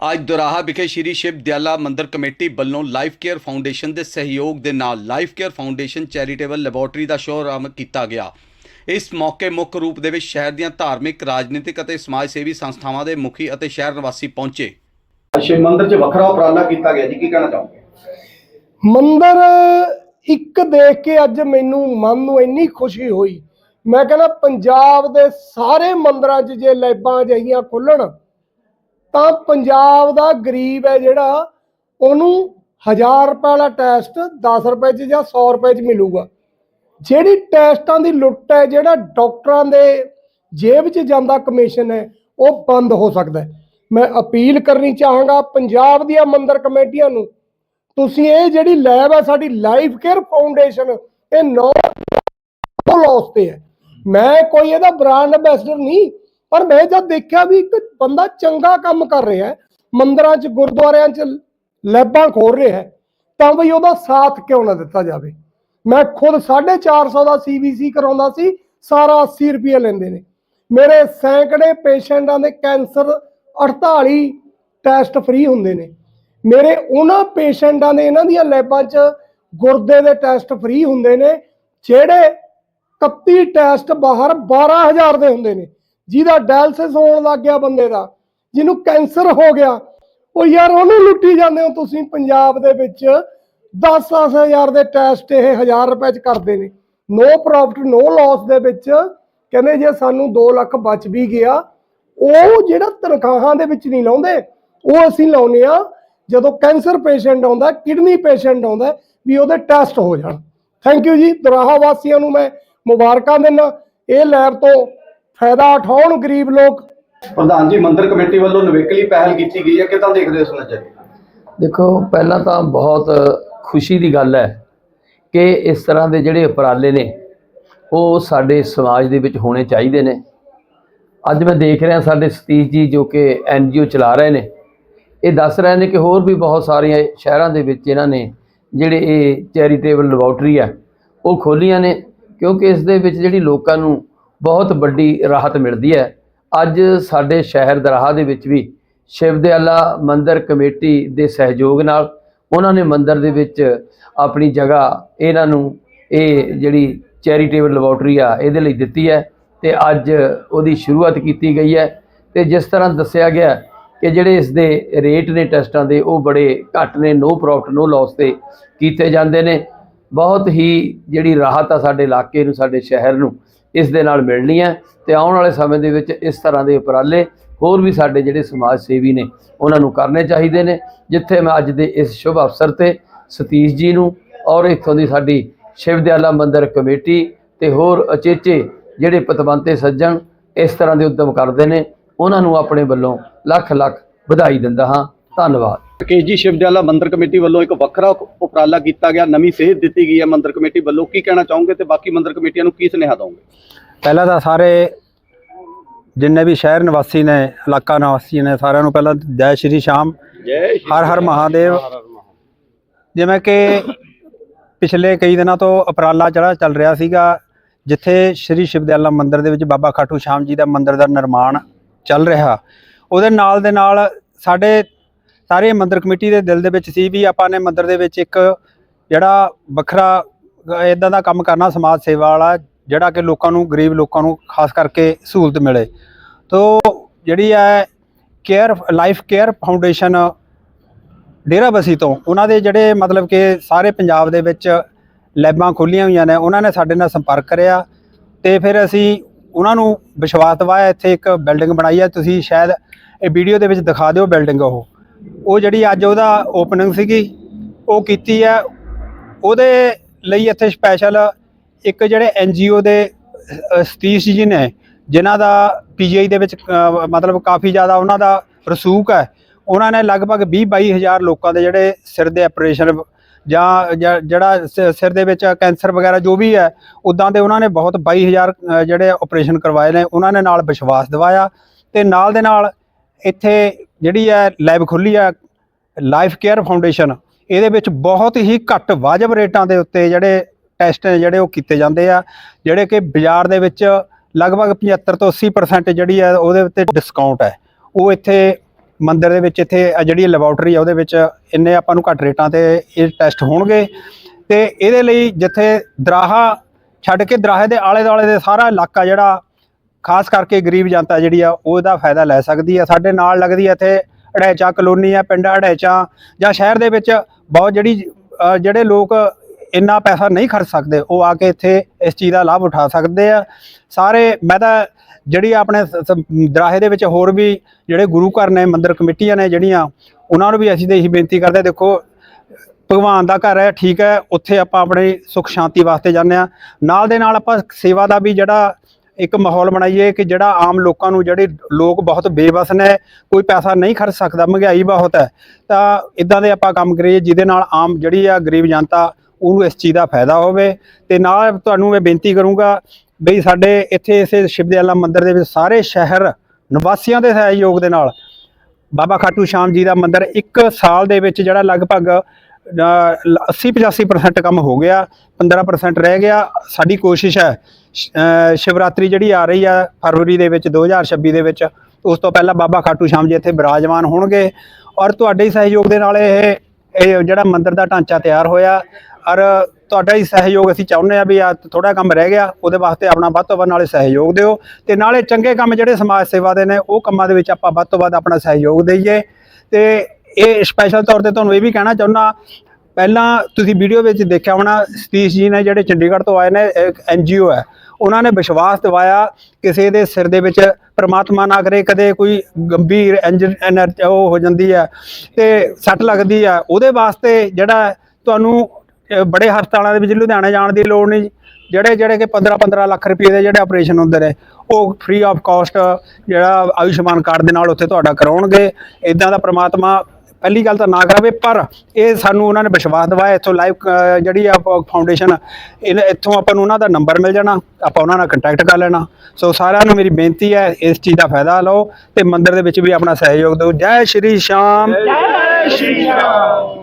ਅੱਜ ਦੁਰਾਹਾ ਵਿਖੇ ਸ਼੍ਰੀ ਸ਼ਿਵ ਦਿਆਲਾ ਮੰਦਿਰ ਕਮੇਟੀ ਵੱਲੋਂ ਲਾਈਫ ਕੇਅਰ ਫਾਊਂਡੇਸ਼ਨ ਦੇ ਸਹਿਯੋਗ ਦੇ ਨਾਲ life care foundation charitable laboratory ਦਾ ਸ਼ੁਭਾਰੰਭ ਕੀਤਾ ਗਿਆ। ਇਸ ਮੌਕੇ ਮੁੱਖ ਰੂਪ ਦੇ ਵਿੱਚ ਸ਼ਹਿਰ ਦੀਆਂ ਧਾਰਮਿਕ ਰਾਜਨੀਤਿਕ ਅਤੇ ਸਮਾਜ ਸੇਵੀ ਸੰਸਥਾਵਾਂ ਦੇ ਮੁਖੀ ਅਤੇ ਸ਼ਹਿਰ ਨਿਵਾਸੀ ਪਹੁੰਚੇ। ਸ਼ਿਵ ਮੰਦਿਰ 'ਚ ਵੱਖਰਾ ਉਪਰਾਲਾ ਕੀਤਾ ਗਿਆ ਜੀ ਕੀ ਕਹਿਣਾ ਚਾਹੋਗੇ? ਮੰਦਰ ਇੱਕ ਦੇਖ ਕੇ ਅੱਜ ਮੈਨੂੰ ਮਨ ਨੂੰ ਇੰਨੀ ਖੁਸ਼ੀ ਹੋਈ। ਮੈਂ ਕਹਿੰਦਾ ਪੰਜਾਬ ਦੇ ਸਾਰੇ ਮੰਦਰਾਂ 'ਚ ਜੇ ਲੈਬਾਂ ਜਹੀਆਂ ਖੁੱਲਣ ਤਾਂ ਪੰਜਾਬ ਦਾ ਗਰੀਬ ਹੈ ਜਿਹੜਾ, ਉਹਨੂੰ 1000 ਰੁਪਏ ਵਾਲਾ ਟੈਸਟ 10 ਰੁਪਏ 'ਚ ਜਾਂ 100 ਰੁਪਏ 'ਚ ਮਿਲੂਗਾ। ਜਿਹੜੀ ਟੈਸਟਾਂ ਦੀ ਲੁੱਟ ਹੈ, ਜਿਹੜਾ ਡਾਕਟਰਾਂ ਦੇ ਜੇਬ 'ਚ ਜਾਂਦਾ ਕਮਿਸ਼ਨ ਹੈ, ਉਹ ਬੰਦ ਹੋ ਸਕਦਾ ਮੈਂ ਅਪੀਲ ਕਰਨੀ ਚਾਹਾਂਗਾ ਪੰਜਾਬ ਦੀਆਂ ਮੰਦਰ ਕਮੇਟੀਆਂ ਨੂੰ, ਤੁਸੀਂ ਇਹ ਜਿਹੜੀ ਲੈਬ ਹੈ, ਸਾਡੀ ਲਾਈਫ ਕੇਅਰ ਫਾਊਂਡੇਸ਼ਨ ਇਹ ਨੋ ਲਾਸ ਤੇ ਹੈ। ਮੈਂ ਕੋਈ ਇਹਦਾ ਬ੍ਰਾਂਡ ਐਂਬੈਸਡਰ ਨਹੀਂ ਪਰ ਮੈਂ ਜਦ ਦੇਖਿਆ ਵੀ ਇੱਕ ਬੰਦਾ ਚੰਗਾ ਕੰਮ ਕਰ ਰਿਹਾ ਹੈ, ਮੰਦਰਾਂ 'ਚ, ਗੁਰਦੁਆਰਿਆਂ 'ਚ ਲੈਬਾਂ ਖੋਲ ਰਿਹਾ ਹੈ, ਤਾਂ ਵੀ ਉਹਦਾ ਸਾਥ ਕਿਉਂ ਨਾ ਦਿੱਤਾ ਜਾਵੇ? ਮੈਂ ਖੁਦ 450 ਦਾ ਸੀਬੀਸੀ ਕਰਾਉਂਦਾ ਸੀ, ਸਾਰਾ 80 ਰੁਪਏ ਲੈਂਦੇ ਨੇ। ਮੇਰੇ ਸੈਂਕੜੇ ਪੇਸ਼ੈਂਟਾਂ ਦੇ ਕੈਂਸਰ 48 ਟੈਸਟ ਫ੍ਰੀ ਹੁੰਦੇ ਨੇ। ਮੇਰੇ ਉਹਨਾਂ ਪੇਸ਼ੈਂਟਾਂ ਦੇ ਇਹਨਾਂ ਦੀਆਂ ਲੈਬਾਂ 'ਚ ਗੁਰਦੇ ਦੇ ਟੈਸਟ ਫ੍ਰੀ ਹੁੰਦੇ ਨੇ, ਜਿਹੜੇ 31 ਟੈਸਟ ਬਾਹਰ 12000 ਦੇ ਹੁੰਦੇ ਨੇ। ਜਿਹਦਾ ਡਾਇਲਸਿਸ ਹੋਣ ਲੱਗ ਗਿਆ ਬੰਦੇ ਦਾ, ਜਿਹਨੂੰ ਕੈਂਸਰ ਹੋ ਗਿਆ, ਉਹ ਯਾਰ ਉਹਨੂੰ ਲੁੱਟੀ ਜਾਂਦੇ ਹੋ ਤੁਸੀਂ ਪੰਜਾਬ ਦੇ ਵਿੱਚ। 10-10000 ਦੇ ਟੈਸਟ ਇਹ 1000 ਰੁਪਏ 'ਚ ਕਰਦੇ ਨੇ। ਨੋ ਪ੍ਰੋਫਿਟ ਨੋ ਲਾਸ ਦੇ ਵਿੱਚ ਕਹਿੰਦੇ ਜੇ ਸਾਨੂੰ 2 ਲੱਖ ਬਚ ਵੀ ਗਿਆ, ਉਹ ਜਿਹੜਾ ਤਨਖਾਹਾਂ ਦੇ ਵਿੱਚ ਨਹੀਂ ਲਾਉਂਦੇ, ਉਹ ਅਸੀਂ ਲਾਉਨੇ ਆ ਜਦੋਂ ਕੈਂਸਰ ਪੇਸ਼ੈਂਟ ਆਉਂਦਾ, ਕਿਡਨੀ ਪੇਸ਼ੈਂਟ ਆਉਂਦਾ ਵੀ ਉਹਦੇ ਟੈਸਟ ਹੋ ਜਾਣ। ਥੈਂਕ ਯੂ ਜੀ, ਦੁਰਾਹਾ ਵਾਸੀਆਂ ਨੂੰ ਮੈਂ ਮੁਬਾਰਕਾਂ ਦਿੰਦਾ। ਇਹ ਲੈਬ ਤੋਂ ਫਾਇਦਾ ਉਠਾਉਣ ਗਰੀਬ ਲੋਕ। ਪ੍ਰਧਾਨ ਜੀ ਮੰਦਿਰ ਕਮੇਟੀ ਵੱਲੋਂ ਨਵੇਕਲੀ ਪਹਿਲ ਕੀਤੀ ਗਈ ਹੈ। ਕਿਦਾਂ ਦੇਖਦੇ ਹੋ ਇਸ ਨਜ਼ਰੀਏ? ਦੇਖੋ ਪਹਿਲਾਂ ਤਾਂ ਬਹੁਤ ਖੁਸ਼ੀ ਦੀ ਗੱਲ ਹੈ ਕਿ ਇਸ ਤਰ੍ਹਾਂ ਦੇ ਜਿਹੜੇ ਉਪਰਾਲੇ ਨੇ ਉਹ ਸਾਡੇ ਸਮਾਜ ਦੇ ਵਿੱਚ ਹੋਣੇ ਚਾਹੀਦੇ ਨੇ। ਅੱਜ ਮੈਂ ਦੇਖ ਰਿਹਾ ਸਾਡੇ ਸਤੀਸ਼ ਜੀ ਜੋ ਕਿ ਐਨਜੀਓ ਚਲਾ ਰਹੇ ਨੇ। ਇਹ ਦੱਸ ਰਹੇ ਨੇ ਕਿ ਹੋਰ ਵੀ ਬਹੁਤ ਸਾਰੀਆਂ ਸ਼ਹਿਰਾਂ ਦੇ ਵਿੱਚ ਇਹਨਾਂ ਨੇ ਜਿਹੜੇ ਇਹ ਚੈਰੀਟੇਬਲ ਲੈਬੋਰਟਰੀ ਆ ਉਹ ਖੋਲੀਆਂ ਨੇ। ਕਿਉਂਕਿ ਇਸ ਦੇ ਵਿੱਚ ਜਿਹੜੀ ਲੋਕਾਂ ਨੂੰ ਬਹੁਤ ਵੱਡੀ ਰਾਹਤ ਮਿਲਦੀ ਹੈ। ਅੱਜ ਸਾਡੇ ਸ਼ਹਿਰ ਦਰਾਹਾ ਦੇ ਵਿੱਚ ਵੀ ਸ਼ਿਵਦਿਆਲਾ ਮੰਦਿਰ ਕਮੇਟੀ ਦੇ ਸਹਿਯੋਗ ਨਾਲ ਉਹਨਾਂ ਨੇ ਮੰਦਿਰ ਦੇ ਵਿੱਚ ਆਪਣੀ ਜਗ੍ਹਾ ਇਹਨਾਂ ਨੂੰ ਇਹ ਜਿਹੜੀ ਚੈਰੀਟੇਬਲ ਲੈਬੋਰਟਰੀ ਆ, ਇਹਦੇ ਲਈ ਦਿੱਤੀ ਹੈ ਤੇ ਅੱਜ ਉਹਦੀ ਸ਼ੁਰੂਆਤ ਕੀਤੀ ਗਈ ਹੈ ਤੇ ਜਿਸ ਤਰ੍ਹਾਂ ਦੱਸਿਆ ਗਿਆ ਕਿ ਜਿਹੜੇ ਇਸ ਦੇ ਰੇਟ ਨੇ ਟੈਸਟਾਂ ਦੇ, ਉਹ ਬੜੇ ਘੱਟ ਨੇ ਨੋ ਪ੍ਰੋਫਿਟ ਨੋ ਲਾਸ ਤੇ ਕੀਤੇ ਜਾਂਦੇ ਨੇ। ਬਹੁਤ ਹੀ ਜਿਹੜੀ ਰਾਹਤ ਆ ਸਾਡੇ ਇਲਾਕੇ ਨੂੰ, ਸਾਡੇ ਸ਼ਹਿਰ ਨੂੰ ਇਸ ਦੇ ਨਾਲ ਮਿਲਣੀ ਹੈ ਤੇ ਆਉਣ ਵਾਲੇ ਸਮੇਂ ਦੇ ਵਿੱਚ ਇਸ ਤਰ੍ਹਾਂ ਦੇ ਉਪਰਾਲੇ ਹੋਰ ਵੀ ਸਾਡੇ ਜਿਹੜੇ ਸਮਾਜ ਸੇਵੀ ਨੇ, ਉਹਨਾਂ ਨੂੰ ਕਰਨੇ ਚਾਹੀਦੇ ਨੇ। ਜਿੱਥੇ ਮੈਂ ਅੱਜ ਦੇ ਇਸ ਸ਼ੁਭ ਅਵਸਰ ਤੇ ਸਤੀਸ਼ ਜੀ ਨੂੰ ਔਰ ਇੱਥੋਂ ਦੀ ਸਾਡੀ ਸ਼ਿਵ ਦਿਆਲਾ ਮੰਦਿਰ ਕਮੇਟੀ ਤੇ ਹੋਰ ਅਚੇਚੇ ਜਿਹੜੇ ਪਤਵੰਤੇ ਸੱਜਣ ਇਸ ਤਰ੍ਹਾਂ ਦੇ ਉਦਮ ਕਰਦੇ ਨੇ, ਉਹਨਾਂ ਨੂੰ ਆਪਣੇ ਵੱਲੋਂ ਲੱਖ ਲੱਖ ਵਧਾਈ ਦਿੰਦਾ ਹਾਂ। ਧੰਨਵਾਦ। ਕੇਜੀ ਸ਼ਿਵਦਿਆਲਾ ਮੰਦਿਰ ਕਮੇਟੀ ਵੱਲੋਂ ਇੱਕ ਵੱਖਰਾ ਉਪਰਾਲਾ ਕੀਤਾ ਗਿਆ ਨਵੀਂ ਸੇਧ ਦਿੱਤੀ ਗਈ ਹੈ ਮੰਦਿਰ ਕਮੇਟੀ ਵੱਲੋਂ। ਕੀ ਕਹਿਣਾ ਚਾਹੋਗੇ ਤੇ ਬਾਕੀ ਮੰਦਿਰ ਕਮੇਟੀਆਂ ਨੂੰ ਕੀ ਸੁਨੇਹਾ ਦੋਗੇ? ਪਹਿਲਾਂ ਤਾਂ ਸਾਰੇ ਜਿੰਨੇ ਵੀ ਸ਼ਹਿਰ ਨਿਵਾਸੀ ਨੇ ਇਲਾਕਾ ਨਿਵਾਸੀ ਨੇ ਸਾਰਿਆਂ ਨੂੰ ਪਹਿਲਾਂ ਜੈ ਸ਼੍ਰੀ ਸ਼ਾਮ। ਜੈ ਹਰ ਹਰ ਮਹਾਦੇਵ। ਜਿਵੇਂ ਕਿ ਪਿਛਲੇ ਕਈ ਦਿਨਾਂ ਤੋਂ ਉਪਰਾਲਾ ਜਿਹੜਾ ਚੱਲ ਰਿਹਾ ਸੀਗਾ ਜਿੱਥੇ ਸ਼੍ਰੀ ਸ਼ਿਵਦਿਆਲਾ ਮੰਦਿਰ ਦੇ ਵਿੱਚ ਬਾਬਾ ਖਾਟੂ ਸ਼ਾਮ ਜੀ ਦਾ ਮੰਦਿਰ ਦਾ ਨਿਰਮਾਣ ਚੱਲ ਰਿਹਾ। ਉਹਦੇ ਨਾਲ ਦੇ ਨਾਲ ਸਾਡੇ ਸਾਰੇ ਮੰਦਰ ਕਮੇਟੀ ਦੇ ਦਿਲ ਦੇ ਵਿੱਚ ਸੀ ਵੀ ਆਪਾਂ ਨੇ ਮੰਦਰ ਦੇ ਵਿੱਚ ਇੱਕ ਜਿਹੜਾ ਵੱਖਰਾ ਇਦਾਂ ਦਾ ਕੰਮ ਕਰਨਾ ਸਮਾਜ ਸੇਵਾ ਵਾਲਾ, ਜਿਹੜਾ ਕਿ ਲੋਕਾਂ ਨੂੰ, ਗਰੀਬ ਲੋਕਾਂ ਨੂੰ ਖਾਸ ਕਰਕੇ ਸਹੂਲਤ ਮਿਲੇ। ਤੋ ਜਿਹੜੀ ਹੈ care, life care foundation Derabassi ਤੋਂ, ਉਹਨਾਂ ਦੇ ਜਿਹੜੇ ਮਤਲਬ ਕਿ ਸਾਰੇ ਪੰਜਾਬ ਦੇ ਵਿੱਚ ਲੈਬਾਂ ਖੋਲੀਆਂ ਹੋਈਆਂ ਨੇ, ਉਹਨਾਂ ਨੇ ਸਾਡੇ ਨਾਲ ਸੰਪਰਕ ਕਰਿਆ ਤੇ ਫਿਰ ਅਸੀਂ ਉਹਨਾਂ ਨੂੰ ਵਿਸ਼ਵਾਸ ਦਵਾਇਆ, ਇੱਥੇ ਇੱਕ ਬਿਲਡਿੰਗ ਬਣਾਈ ਹੈ, ਤੁਸੀਂ ਸ਼ਾਇਦ ਇਹ ਵੀਡੀਓ ਦੇ ਵਿੱਚ ਦਿਖਾ ਦਿਓ ਬਿਲਡਿੰਗ ਉਹ। ਉਹ ਜਿਹੜੀ ਅੱਜ ਉਹਦਾ ਓਪਨਿੰਗ ਸੀਗੀ ਉਹ ਕੀਤੀ ਹੈ। ਉਹਦੇ ਲਈ ਇੱਥੇ ਸਪੈਸ਼ਲ ਇੱਕ ਜਿਹੜੇ ਐਨਜੀਓ ਦੇ ਸਤੀਸ਼ ਜੀ ਨੇ ਜਿਨ੍ਹਾਂ ਦਾ ਪੀਜੀਆਈ ਦੇ ਵਿੱਚ ਮਤਲਬ ਕਾਫੀ ਜ਼ਿਆਦਾ ਉਹਨਾਂ ਦਾ ਰਸੂਖ ਹੈ। ਉਹਨਾਂ ਨੇ ਲਗਭਗ 20 22 ਹਜ਼ਾਰ ਲੋਕਾਂ ਦੇ ਜਿਹੜੇ ਸਿਰ ਦੇ ਆਪਰੇਸ਼ਨ ਜਾਂ ਜਿਹੜਾ ਸ- ਸਿਰ ਦੇ ਵਿੱਚ ਕੈਂਸਰ ਵਗੈਰਾ ਜੋ ਵੀ ਹੈ ਉਦਾਂ ਦੇ ਉਹਨਾਂ ਨੇ ਬਹੁਤ 22000 ਅ, ਜਿਹੜੇ ਆਪਰੇਸ਼ਨ ਕਰਵਾਏ ਨੇ। ਉਹਨਾਂ ਨੇ ਨਾਲ ਵਿਸ਼ਵਾਸ ਦਿਵਾਇਆ ਤੇ ਨਾਲ ਦੇ ਨਾਲ ਇੱਥੇ ਜਿਹੜੀ ਹੈ ਲੈਬ ਖੁੱਲੀ ਆ ਲਾਈਫ ਕੇਅਰ ਫਾਊਂਡੇਸ਼ਨ ਇਹਦੇ ਵਿੱਚ ਬਹੁਤ ਹੀ ਘੱਟ ਵਾਜਬ ਰੇਟਾਂ ਦੇ ਉੱਤੇ ਜਿਹੜੇ ਟੈਸਟ ਨੇ ਜਿਹੜੇ ਉਹ ਕੀਤੇ ਜਾਂਦੇ ਆ, ਜਿਹੜੇ ਕਿ ਬਾਜ਼ਾਰ ਦੇ ਵਿੱਚ ਲਗਭਗ 75 ਤੋਂ 80% ਜਿਹੜੀ ਹੈ ਉਹਦੇ ਉੱਤੇ ਡਿਸਕਾਊਂਟ ਹੈ। ਉਹ ਇੱਥੇ ਮੰਦਿਰ ਦੇ ਵਿੱਚ ਇੱਥੇ ਜਿਹੜੀ ਲੈਬੋਰਟਰੀ ਆ, ਉਹਦੇ ਵਿੱਚ ਇੰਨੇ ਆਪਾਂ ਨੂੰ ਘੱਟ ਰੇਟਾਂ ਤੇ ਇਹ ਟੈਸਟ ਹੋਣਗੇ। ਤੇ ਇਹਦੇ ਲਈ ਜਿੱਥੇ ਦਰਾਹਾ, ਛੱਡ ਕੇ ਦਰਾਹੇ ਦੇ ਆਲੇ ਦੁਆਲੇ ਦੇ ਸਾਰਾ ਇਲਾਕਾ ਜਿਹੜਾ ਖਾਸ ਕਰਕੇ ਗਰੀਬ ਜਨਤਾ ਜਿਹੜੀ ਆ ਉਹਦਾ ਫਾਇਦਾ ਲੈ ਸਕਦੀ ਆ। ਸਾਡੇ ਨਾਲ ਲੱਗਦੀ ਆ ਇੱਥੇ ਅੜੈਚਾ ਕਲੋਨੀ ਆ ਪਿੰਡ ਅੜੈਚਾ ਜਾਂ ਸ਼ਹਿਰ ਦੇ ਵਿੱਚ ਬਹੁਤ ਜਿਹੜੀ ਜਿਹੜੇ ਲੋਕ ਇੰਨਾ ਪੈਸਾ ਨਹੀਂ ਖਰਚ ਸਕਦੇ, ਉਹ ਆ ਕੇ ਇੱਥੇ ਇਸ ਚੀਜ਼ ਦਾ ਲਾਭ ਉਠਾ ਸਕਦੇ ਆ। ਸਾਰੇ, ਮੈਂ ਤਾਂ ਜਿਹੜੀ ਆਪਣੇ ਦਰਾਹੇ ਦੇ ਵਿੱਚ ਹੋਰ ਵੀ ਜਿਹੜੇ ਗੁਰੂ ਘਰ ਨੇ, ਮੰਦਿਰ ਕਮੇਟੀਆਂ ਨੇ ਜਿਹੜੀਆਂ, ਉਹਨਾਂ ਨੂੰ ਵੀ ਅਸੀਂ ਤਾਂ ਇਹੀ ਬੇਨਤੀ ਕਰਦੇ ਦੇਖੋ, ਭਗਵਾਨ ਦਾ ਘਰ ਹੈ, ਠੀਕ ਹੈ, ਉੱਥੇ ਆਪਾਂ ਆਪਣੀ ਸੁਖ ਸ਼ਾਂਤੀ ਵਾਸਤੇ ਜਾਂਦੇ ਆ ਨਾਲ ਦੇ ਨਾਲ ਆਪਾਂ ਸੇਵਾ ਦਾ ਵੀ ਜਿਹੜਾ ਇੱਕ ਮਾਹੌਲ ਬਣਾਈਏ ਕਿ ਜਿਹੜਾ ਆਮ ਲੋਕਾਂ ਨੂੰ ਜਿਹੜੇ ਲੋਕ ਬਹੁਤ ਬੇਵਸ ਨੇ, ਕੋਈ ਪੈਸਾ ਨਹੀਂ ਖਰਚ ਸਕਦਾ, ਮਹਿੰਗਾਈ ਬਹੁਤ ਹੈ, ਤਾਂ ਇਦਾਂ ਦੇ ਆਪਾਂ ਕੰਮ ਕਰੀਏ ਜਿਹਦੇ ਨਾਲ ਆਮ ਜਿਹੜੀ ਆ ਗਰੀਬ ਜਨਤਾ ਉਹਨੂੰ ਇਸ ਚੀਜ਼ ਦਾ ਫਾਇਦਾ ਹੋਵੇ। ਤੇ ਨਾਲ ਤੁਹਾਨੂੰ ਮੈਂ ਬੇਨਤੀ ਕਰੂੰਗਾ ਬਈ ਸਾਡੇ ਇੱਥੇ ਇਸੇ ਸ਼ਿਵਦਿਆਲਾ ਮੰਦਿਰ ਦੇ ਵਿੱਚ ਸਾਰੇ ਸ਼ਹਿਰ ਨਿਵਾਸੀਆਂ ਦੇ ਸਹਿਯੋਗ ਦੇ ਨਾਲ ਬਾਬਾ ਖਾਟੂ ਸ਼ਾਮ ਜੀ ਦਾ ਮੰਦਿਰ ਇੱਕ ਸਾਲ ਦੇ ਵਿੱਚ ਜਿਹੜਾ ਲਗਭਗ 80-85% ਕੰਮ ਹੋ ਗਿਆ 15% ਰਹਿ ਗਿਆ। ਸਾਡੀ ਕੋਸ਼ਿਸ਼ ਹੈ ਸ਼ਿਵਰਾਤਰੀ ਜਿਹੜੀ ਆ ਰਹੀ ਆ ਫਰਵਰੀ ਦੇ ਵਿੱਚ 2026 ਦੇ ਵਿੱਚ, ਉਸ ਤੋਂ ਪਹਿਲਾਂ ਬਾਬਾ ਖਾਟੂ ਸ਼ਾਮ ਜੀ ਇੱਥੇ ਬਿਰਾਜਮਾਨ ਹੋਣਗੇ। ਔਰ ਤੁਹਾਡੇ ਹੀ ਸਹਿਯੋਗ ਦੇ ਨਾਲ ਇਹ ਇਹ ਜਿਹੜਾ ਮੰਦਿਰ ਦਾ ਢਾਂਚਾ ਤਿਆਰ ਹੋਇਆ, ਔਰ ਤੁਹਾਡਾ ਹੀ ਸਹਿਯੋਗ ਅਸੀਂ ਚਾਹੁੰਦੇ ਆ ਵੀ ਆ ਥੋੜਾ ਕੰਮ ਰਹਿ ਗਿਆ, ਉਹਦੇ ਵਾਸਤੇ ਆਪਣਾ ਵੱਧ ਤੋਂ ਵੱਧ ਨਾਲੇ ਸਹਿਯੋਗ ਦਿਓ। ਤੇ ਨਾਲੇ ਚੰਗੇ ਕੰਮ ਜਿਹੜੇ ਸਮਾਜ ਸੇਵਾ ਦੇ ਨੇ, ਉਹ ਕੰਮਾਂ ਦੇ ਵਿੱਚ ਆਪਾਂ ਵੱਧ ਤੋਂ ਵੱਧ ਆਪਣਾ ਸਹਿਯੋਗ ਦਈਏ। ਤੇ ਇਹ ਸਪੈਸ਼ਲ ਤੌਰ ਤੇ ਤੁਹਾਨੂੰ ਇਹ ਵੀ ਕਹਿਣਾ ਚਾਹੁੰਦਾ, ਪਹਿਲਾਂ ਤੁਸੀਂ ਵੀਡੀਓ ਵਿੱਚ ਦੇਖਿਆ ਹੋਣਾ, ਸਤੀਸ਼ ਜੀ ਨੇ ਜਿਹੜੇ ਚੰਡੀਗੜ੍ਹ ਤੋਂ ਆਏ ਨੇ, ਇੱਕ ਐਨਜੀਓ ਹੈ। ਉਹਨਾਂ ਨੇ ਵਿਸ਼ਵਾਸ ਦਿਵਾਇਆ ਕਿਸੇ ਦੇ ਸਿਰ ਦੇ ਵਿੱਚ ਪ੍ਰਮਾਤਮਾ ਨਾ ਕਰੇ, ਕਦੇ ਕੋਈ ਗੰਭੀਰ ਐਨਰਜੀ ਉਹ ਹੋ ਜਾਂਦੀ ਹੈ ਤੇ ਸੱਟ ਲੱਗਦੀ ਹੈ। ਉਹਦੇ ਵਾਸਤੇ ਜਿਹੜਾ ਤੁਹਾਨੂੰ ਬੜੇ ਹਸਪਤਾਲਾਂ ਦੇ ਵਿੱਚ ਲੁਧਿਆਣੇ ਜਾਣ ਦੀ ਲੋੜ ਨਹੀਂ। ਜਿਹੜੇ ਜਿਹੜੇ ਕਿ 15 15 ਲੱਖ ਰੁਪਏ ਦੇ ਜਿਹੜੇ ਆਪਰੇਸ਼ਨ ਹੁੰਦੇ ਨੇ, ਉਹ ਫ੍ਰੀ ਆਫ ਕਾਸਟ ਜਿਹੜਾ ਆਯੁਸ਼ਮਾਨ ਕਾਰਡ ਦੇ ਨਾਲ ਉੱਥੇ ਤੁਹਾਡਾ ਕਰਾਉਣਗੇ। ਇਦਾਂ ਦਾ ਪ੍ਰਮਾਤਮਾ ਪਹਿਲੀ ਗੱਲ ਤਾਂ ਨਾ ਕਰਾਵੇ, ਪਰ ਇਹ ਸਾਨੂੰ ਉਹਨਾਂ ਨੇ ਵਿਸ਼ਵਾਸ ਦਿਵਾਇਆ ਇੱਥੋਂ ਲਾਈਵ ਜਿਹੜੀ ਆ ਫਾਊਂਡੇਸ਼ਨ ਇੱਥੋਂ ਆਪਾਂ ਨੂੰ ਉਹਨਾਂ ਦਾ ਨੰਬਰ ਮਿਲ ਜਾਣਾ, ਆਪਾਂ ਉਹਨਾਂ ਨਾਲ ਕੰਟੈਕਟ ਕਰ ਲੈਣਾ। ਸੋ ਸਾਰਿਆਂ ਨੂੰ ਮੇਰੀ ਬੇਨਤੀ ਹੈ, ਇਸ ਚੀਜ਼ ਦਾ ਫਾਇਦਾ ਲਓ ਤੇ ਮੰਦਿਰ ਦੇ ਵਿੱਚ ਵੀ ਆਪਣਾ ਸਹਿਯੋਗ ਦਿਓ। ਜੈ ਸ਼੍ਰੀ ਸ਼ਾਮ। ਜੈ ਸ਼੍ਰੀ ਰਾਮ